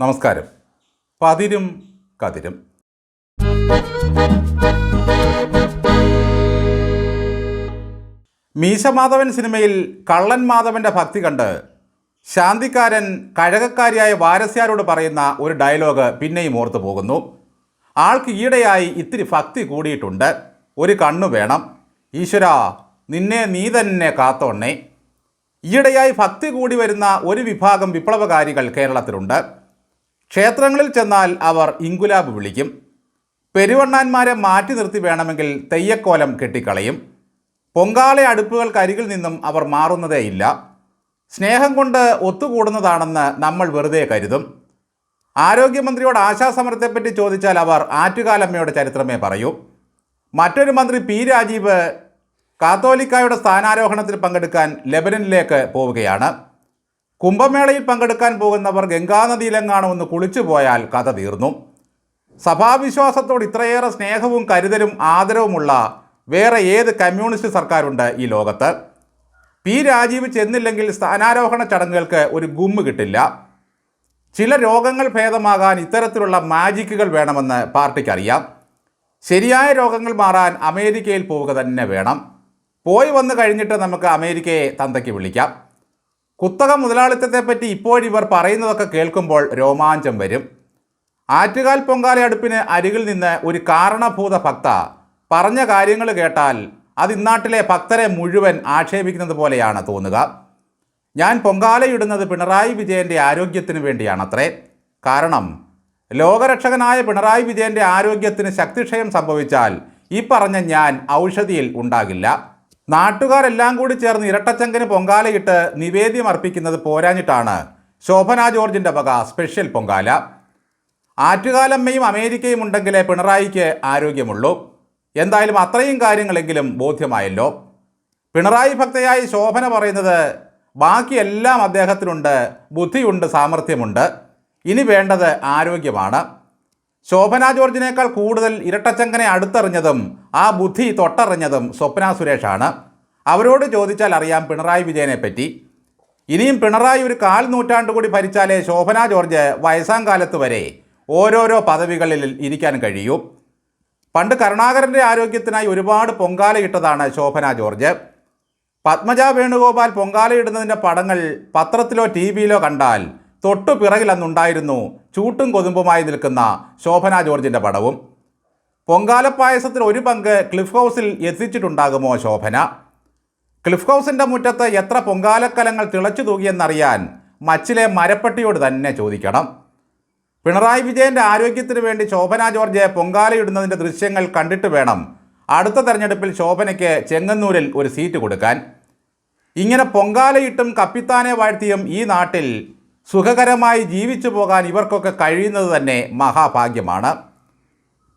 നമസ്കാരം. പതിരും കതിരും. മീശമാധവൻ സിനിമയിൽ കള്ളൻ മാധവന്റെ ഭക്തി കണ്ട് ശാന്തിക്കാരൻ കഴകക്കാരിയായ വാരസ്യാരോട് പറയുന്ന ഒരു ഡയലോഗ് പിന്നെയും ഓർത്തു പോകുന്നു. ആൾക്ക് ഈയിടെയായി ഇത്തിരി ഭക്തി കൂടിയിട്ടുണ്ട്. ഒരു കണ്ണു വേണം. ഈശ്വര നിന്നെ നീ തന്നെ കാത്തോണ്ണേ ഈയിടെയായി ഭക്തി കൂടി വരുന്ന ഒരു വിഭാഗം വിപ്ലവകാരികൾ കേരളത്തിലുണ്ട്. ക്ഷേത്രങ്ങളിൽ ചെന്നാൽ അവർ ഇങ്കുലാബ് വിളിക്കും. പെരുവണ്ണാന്മാരെ മാറ്റി നിർത്തി വേണമെങ്കിൽ തെയ്യക്കോലം കെട്ടിക്കളയും. പൊങ്കാല അടുപ്പുകൾക്കരികിൽ നിന്നും അവർ മാറുന്നതേയില്ല. സ്നേഹം കൊണ്ട് ഒത്തുകൂടുന്നതാണെന്ന് നമ്മൾ വെറുതെ കരുതും. ആരോഗ്യമന്ത്രിയോട് ആശാസമരത്തെപ്പറ്റി ചോദിച്ചാൽ അവർ ആറ്റുകാലമ്മയുടെ ചരിത്രമേ പറയൂ. മറ്റൊരു മന്ത്രി പി രാജീവ് കാത്തോലിക്കായുടെ സ്ഥാനാരോഹണത്തിൽ പങ്കെടുക്കാൻ ലെബനനിലേക്ക് പോവുകയാണ്. കുംഭമേളയിൽ പങ്കെടുക്കാൻ പോകുന്നവർ ഗംഗാനദിയിലെങ്ങാണോ ഒന്ന് കുളിച്ചു പോയാൽ കഥ തീർന്നു. സഭാവിശ്വാസത്തോട് ഇത്രയേറെ സ്നേഹവും കരുതലും ആദരവുമുള്ള വേറെ ഏത് കമ്മ്യൂണിസ്റ്റ് സർക്കാരുണ്ട് ഈ ലോകത്ത്? പി രാജീവ് ചെന്നില്ലെങ്കിൽ സ്ഥാനാരോഹണ ചടങ്ങുകൾക്ക് ഒരു ഗുമ്മ് കിട്ടില്ല. ചില രോഗങ്ങൾ ഭേദമാകാൻ ഇത്തരത്തിലുള്ള മാജിക്കുകൾ വേണമെന്ന് പാർട്ടിക്കറിയാം. ശരിയായ രോഗങ്ങൾ മാറാൻ അമേരിക്കയിൽ പോവുക തന്നെ വേണം. പോയി വന്നു കഴിഞ്ഞിട്ട് നമുക്ക് അമേരിക്കയെ തന്തയ്ക്ക് വിളിക്കാം. കുത്തക മുതലാളിത്തത്തെപ്പറ്റി ഇപ്പോഴിവർ പറയുന്നതൊക്കെ കേൾക്കുമ്പോൾ രോമാഞ്ചം വരും. ആറ്റുകാൽ പൊങ്കാല അടുപ്പിന് അരികിൽ നിന്ന് ഒരു കാരണഭൂത ഭക്ത പറഞ്ഞ കാര്യങ്ങൾ കേട്ടാൽ അത് ഇന്നാട്ടിലെ ഭക്തരെ മുഴുവൻ ആക്ഷേപിക്കുന്നത് പോലെയാണ് തോന്നുക. ഞാൻ പൊങ്കാലയിടുന്നത് പിണറായി വിജയന്റെ ആരോഗ്യത്തിന് വേണ്ടിയാണത്രേ. കാരണം ലോകരക്ഷകനായ പിണറായി വിജയന്റെ ആരോഗ്യത്തിന് ശക്തിക്ഷയം സംഭവിച്ചാൽ ഈ പറഞ്ഞ ഞാൻ ഔഷധിയിൽ ഉണ്ടാകില്ല. നാട്ടുകാരെല്ലാം കൂടി ചേർന്ന് ഇരട്ടച്ചങ്കന് പൊങ്കാലയിട്ട് നിവേദ്യം അർപ്പിക്കുന്നത് പോരാഞ്ഞിട്ടാണ്. ശോഭന ജോർജിന്റെ വക സ്പെഷ്യൽ പൊങ്കാല. ആറ്റുകാലമ്മയും അമേരിക്കയും ഉണ്ടെങ്കിലേ പിണറായിക്ക് ആരോഗ്യമുള്ളൂ. എന്തായാലും അത്രയും കാര്യങ്ങളെങ്കിലും ബോധ്യമായല്ലോ. പിണറായി ഭക്തയായി ശോഭന പറയുന്നത് ബാക്കിയെല്ലാം അദ്ദേഹത്തിനുണ്ട് ബുദ്ധിയുണ്ട് സാമർഥ്യമുണ്ട്. ഇനി വേണ്ടത് ആരോഗ്യമാണ്. ശോഭന ജോർജിനേക്കാൾ കൂടുതൽ ഇരട്ടച്ചങ്കനെ അടുത്തറിഞ്ഞതും ആ ബുദ്ധി തൊട്ടറിഞ്ഞതും സ്വപ്ന സുരേഷാണ്. അവരോട് ചോദിച്ചാൽ അറിയാം പിണറായി വിജയനെ പറ്റി. ഇനിയും പിണറായി ഒരു കാൽ നൂറ്റാണ്ട് കൂടി ഭരിച്ചാലേ ശോഭന ജോർജ് വയസ്സാം കാലത്ത് വരെ ഓരോരോ പദവികളിൽ ഇരിക്കാൻ കഴിയൂ. പണ്ട് കരുണാകരന്റെ ആരോഗ്യത്തിനായി ഒരുപാട് പൊങ്കാലയിട്ടതാണ് ശോഭന ജോർജ്. പത്മജ വേണുഗോപാൽ പൊങ്കാലയിടുന്നതിന്റെ പടങ്ങൾ പത്രത്തിലോ ടി വിയിലോ കണ്ടാൽ തൊട്ടു പിറകിൽ അന്നുണ്ടായിരുന്നു ചൂട്ടും കൊതുമ്പുമായി നിൽക്കുന്ന ശോഭന ജോർജിന്റെ പടവും. പൊങ്കാല പായസത്തിൽ ഒരു പങ്ക് ക്ലിഫ് ഹൗസിൽ എത്തിച്ചിട്ടുണ്ടാകുമോ ശോഭന? ക്ലിഫ് ഹൗസിന്റെ മുറ്റത്ത് എത്ര പൊങ്കാലക്കലങ്ങൾ തിളച്ചു തൂകിയെന്നറിയാൻ മച്ചിലെ മരപ്പട്ടിയോട് തന്നെ ചോദിക്കണം. പിണറായി വിജയന്റെ ആരോഗ്യത്തിന് വേണ്ടി ശോഭന ജോർജ് പൊങ്കാലയിടുന്നതിന്റെ ദൃശ്യങ്ങൾ കണ്ടിട്ട് വേണം അടുത്ത തെരഞ്ഞെടുപ്പിൽ ശോഭനയ്ക്ക് ചെങ്ങന്നൂരിൽ ഒരു സീറ്റ് കൊടുക്കാൻ. ഇങ്ങനെ പൊങ്കാലയിട്ടും കപ്പിത്താനെ വാഴ്ത്തിയും ഈ നാട്ടിൽ സുഖകരമായി ജീവിച്ചു പോകാൻ ഇവർക്കൊക്കെ കഴിയുന്നത് തന്നെ മഹാഭാഗ്യമാണ്.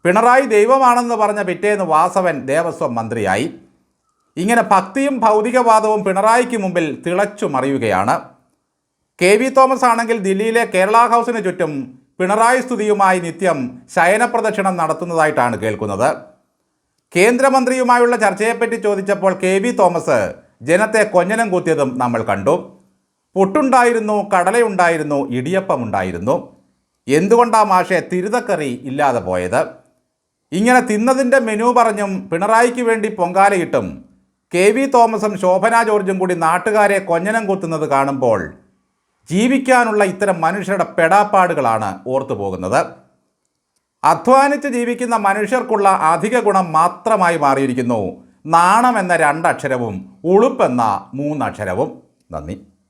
പിണറായി ദൈവമാണെന്ന് പറഞ്ഞ പിറ്റേന്ന് വാസവൻ ദേവസ്വം മന്ത്രിയായി. ഇങ്ങനെ ഭക്തിയും ഭൗതികവാദവും പിണറായിക്ക് മുമ്പിൽ തിളച്ചു മറിയുകയാണ്. കെ വി തോമസ് ആണെങ്കിൽ ദില്ലിയിലെ കേരള ഹൗസിന് ചുറ്റും പിണറായി സ്തുതിയുമായി നിത്യം ശയനപ്രദക്ഷിണം നടത്തുന്നതായിട്ടാണ് കേൾക്കുന്നത്. കേന്ദ്രമന്ത്രിയുമായുള്ള ചർച്ചയെപ്പറ്റി ചോദിച്ചപ്പോൾ കെ വി തോമസ് ജനത്തെ കൊഞ്ഞനം കൂത്തിയതും നമ്മൾ കണ്ടു. പുട്ടുണ്ടായിരുന്നു കടലയുണ്ടായിരുന്നു ഇടിയപ്പമുണ്ടായിരുന്നു. എന്തുകൊണ്ടാ മാഷെ തിരുതക്കറി ഇല്ലാതെ പോയത്? ഇങ്ങനെ തിന്നതിന്റെ മെനു പറഞ്ഞും പിണറായിക്ക് വേണ്ടി പൊങ്കാലയിട്ടും കെ വി തോമസും ശോഭന ജോർജും കൂടി നാട്ടുകാരെ കൊഞ്ഞനം കുത്തുന്നത് കാണുമ്പോൾ ജീവിക്കാനുള്ള ഇത്തരം മനുഷ്യരുടെ പെടാപ്പാടുകളാണ് ഓർത്തു പോകുന്നത്. അധ്വാനിച്ച് ജീവിക്കുന്ന മനുഷ്യർക്കുള്ള അധിക ഗുണം മാത്രമായി മാറിയിരിക്കുന്നു. നാണം എന്ന രണ്ടക്ഷരവും ഉളുപ്പെന്ന മൂന്നക്ഷരവും. നന്ദി.